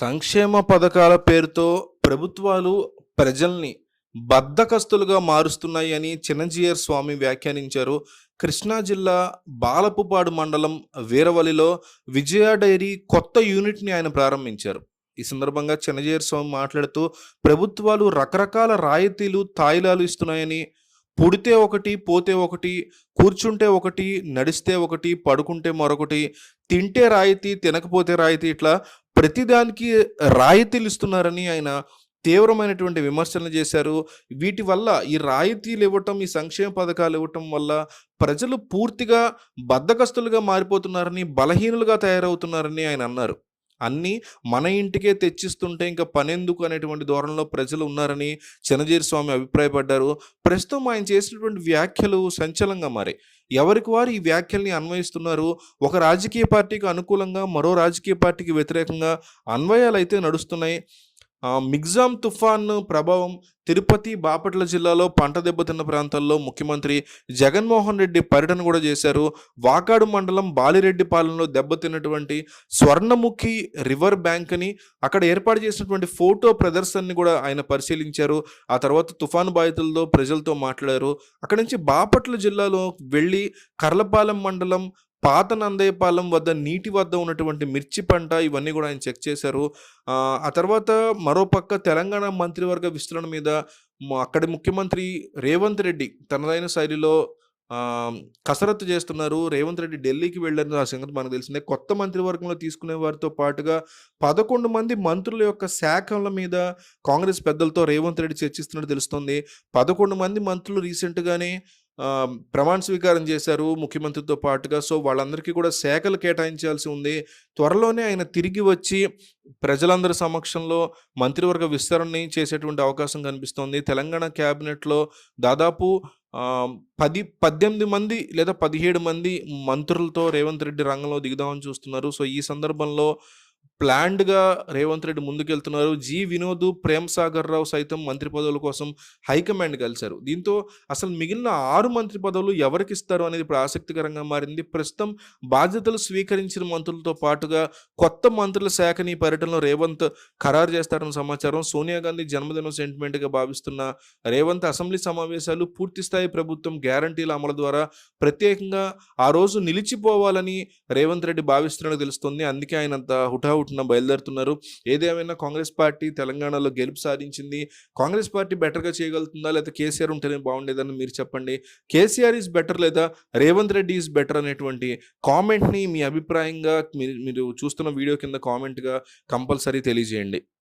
సంక్షేమ పథకాల పేరుతో ప్రభుత్వాలు ప్రజల్ని బద్దకస్తులుగా మారుస్తున్నాయి అని చిన్నజీయర్ స్వామి వ్యాఖ్యానించారు. కృష్ణా జిల్లా బాలపుపాడు మండలం వీరవలిలో విజయ డైరీ కొత్త యూనిట్ని ఆయన ప్రారంభించారు. ఈ సందర్భంగా చిన్నజీయర్ స్వామి మాట్లాడుతూ ప్రభుత్వాలు రకరకాల రాయితీలు తాయిలాలు ఇస్తున్నాయని పుడితే ఒకటి పోతే ఒకటి కూర్చుంటే ఒకటి నడిస్తే ఒకటి పడుకుంటే మరొకటి తింటే రాయితీ తినకపోతే రాయితీ ఇట్లా ప్రతిదానికి రాయితీలు ఇస్తున్నారని ఆయన తీవ్రమైనటువంటి విమర్శలు చేశారు. వీటి వల్ల ఈ రాయితీలు ఇవ్వటం ఈ సంక్షేమ పథకాలు ఇవ్వటం వల్ల ప్రజలు పూర్తిగా బద్దకస్తులుగా మారిపోతున్నారని బలహీనులుగా తయారవుతున్నారని ఆయన అన్నారు. అన్నీ మన ఇంటికే తెచ్చిస్తుంటే ఇంకా పనెందుకు అనేటువంటి ధోరణిలో ప్రజలు ఉన్నారని చిన్నజీరి స్వామి అభిప్రాయపడ్డారు. ప్రస్తుతం ఆయన చేసినటువంటి వ్యాఖ్యలు సంచలంగా మారాయి. ఎవరికి వారు ఈ వ్యాఖ్యల్ని అన్వయిస్తున్నారు? ఒక రాజకీయ పార్టీకి అనుకూలంగా మరో రాజకీయ పార్టీకి వ్యతిరేకంగా అన్వయాలు అయితే నడుస్తున్నాయి. మిగ్జామ్ తుఫాన్ ప్రభావం తిరుపతి బాపట్ల జిల్లాలో పంట దెబ్బతిన్న ప్రాంతాల్లో ముఖ్యమంత్రి జగన్మోహన్ రెడ్డి పర్యటన కూడా చేశారు. వాకాడు మండలం బాలిరెడ్డిపాలెంలో దెబ్బతిన్నటువంటి స్వర్ణముఖి రివర్ బ్యాంక్ని అక్కడ ఏర్పాటు చేసినటువంటి ఫోటో ప్రదర్శనని కూడా ఆయన పరిశీలించారు. ఆ తర్వాత తుఫాను బాధితులతో ప్రజలతో మాట్లాడారు. అక్కడి నుంచి బాపట్ల జిల్లాలో వెళ్ళి కర్లపాలెం మండలం పాత నందేపాలెం వద్ద నీటి వద్ద ఉన్నటువంటి మిర్చి పంట ఇవన్నీ కూడా ఆయన చెక్ చేశారు. ఆ, తర్వాత మరోపక్క తెలంగాణ మంత్రివర్గ విస్తరణ మీద అక్కడి ముఖ్యమంత్రి రేవంత్ రెడ్డి తనదైన శైలిలో కసరత్తు చేస్తున్నారు. రేవంత్ రెడ్డి ఢిల్లీకి వెళ్ళారు ఆ సంగతి మనకు తెలిసిందే. కొత్త మంత్రివర్గంలో తీసుకునే వారితో పాటుగా పదకొండు మంది మంత్రుల యొక్క శాఖల మీద కాంగ్రెస్ పెద్దలతో రేవంత్ రెడ్డి చర్చిస్తున్నట్టు తెలుస్తుంది. పదకొండు మంది మంత్రులు రీసెంట్గానే ప్రమాణ స్వీకారం చేశారు ముఖ్యమంత్రితో పాటుగా. సో వాళ్ళందరికీ కూడా శాఖలు కేటాయించాల్సి ఉంది. త్వరలోనే ఆయన తిరిగి వచ్చి ప్రజలందరి సమక్షంలో మంత్రివర్గ విస్తరణని చేసేటువంటి అవకాశం కనిపిస్తోంది. తెలంగాణ క్యాబినెట్లో దాదాపు పది పద్దెనిమిది మంది లేదా పదిహేడు మంది మంత్రులతో రేవంత్ రెడ్డి రంగంలో దిగుదామని చూస్తున్నారు. సో ఈ సందర్భంలో ప్లాన్డ్గా రేవంత్ రెడ్డి ముందుకెళ్తున్నారు. జి వినోద్ ప్రేమ్ సాగర్ రావు సైతం మంత్రి పదవుల కోసం హైకమాండ్ కలిశారు. దీంతో అసలు మిగిలిన ఆరు మంత్రి పదవులు ఎవరికి ఇస్తారు అనేది ఇప్పుడు ఆసక్తికరంగా మారింది. ప్రస్తుతం బాధ్యతలు స్వీకరించిన మంత్రులతో పాటుగా కొత్త మంత్రుల శాఖని పర్యటనలో రేవంత్ ఖరారు చేస్తారన్న సమాచారం సోనియా గాంధీ జన్మదినం సెంటిమెంట్గా భావిస్తున్న రేవంత్ అసెంబ్లీ సమావేశాలు పూర్తిస్థాయి ప్రభుత్వం గ్యారంటీల అమలు ద్వారా ప్రత్యేకంగా ఆ రోజు నిలిచిపోవాలని రేవంత్ రెడ్డి భావిస్తున్నట్టు తెలుస్తుంది. అందుకే ఆయన అంత అనుకుంటున్నా బయలుదేరుతున్నారు. ఏదేమైనా కాంగ్రెస్ పార్టీ తెలంగాణలో గెలుపు సాధించింది. కాంగ్రెస్ పార్టీ బెటర్గా చేయగలుగుతుందా లేదా కేసీఆర్ ఉంటేనే బాగుండేదని మీరు చెప్పండి. కేసీఆర్ ఈజ్ బెటర్ లేదా రేవంత్ రెడ్డి ఈజ్ బెటర్ అనేటువంటి కామెంట్ని మీ అభిప్రాయంగా మీరు చూస్తున్న వీడియో కింద కామెంట్గా కంపల్సరీ తెలియజేయండి.